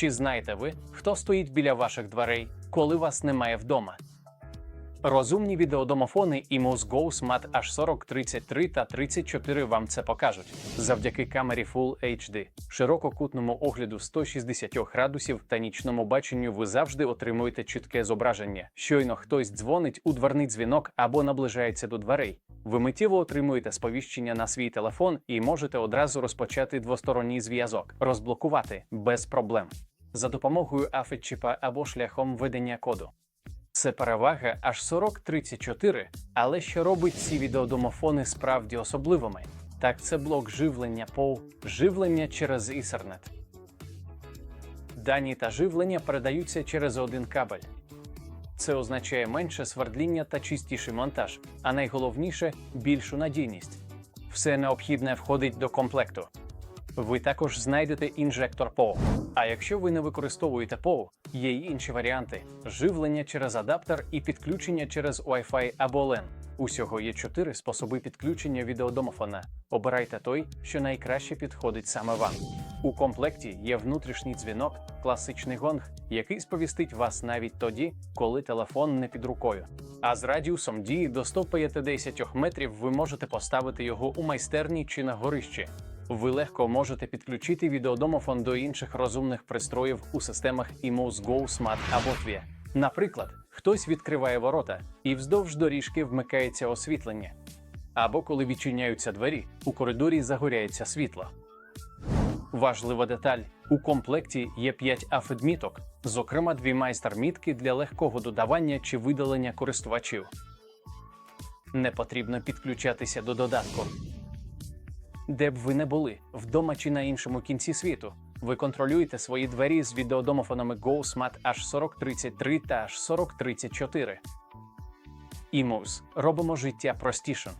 Чи знаєте ви, хто стоїть біля ваших дверей, коли вас немає вдома? Розумні відеодомофони Imus Go Smart H40 33 та 34 вам це покажуть. Завдяки камері Full HD, ширококутному огляду 160 градусів та нічному баченню ви завжди отримуєте чітке зображення. Щойно хтось дзвонить у дверний дзвінок або наближається до дверей. Ви миттєво отримуєте сповіщення на свій телефон і можете одразу розпочати двосторонній зв'язок, розблокувати без проблем за допомогою афетчіпа або шляхом введення коду. Це перевага аж 4034, але що робить ці відеодомофони справді особливими? Так, це блок живлення POW, живлення через Ethernet. Дані та живлення передаються через один кабель. Це означає менше свердління та чистіший монтаж, а найголовніше більшу надійність. Все необхідне входить до комплекту. Ви також знайдете інжектор POW. А якщо ви не використовуєте POW, є й інші варіанти: живлення через адаптер і підключення через Wi-Fi або LAN. Усього є чотири способи підключення відеодомофона. Обирайте той, що найкраще підходить саме вам. У комплекті є внутрішній дзвінок, класичний гонг, який сповістить вас навіть тоді, коли телефон не під рукою. А з радіусом дії до 150 метрів ви можете поставити його у майстерні чи на горищі. Ви легко можете підключити відеодомофон до інших розумних пристроїв у системах Imus Go Smart або Tvia. Наприклад, хтось відкриває ворота і вздовж доріжки вмикається освітлення. Або коли відчиняються двері, у коридорі загоряється світло. Важлива деталь: у комплекті є 5 афедміток, зокрема дві майстер-мітки для легкого додавання чи видалення користувачів. Не потрібно підключатися до додатку. Де б ви не були, вдома чи на іншому кінці світу, ви контролюєте свої двері з відеодомофонами GoSmart H4033 та H4034. Imus. робимо життя простішим.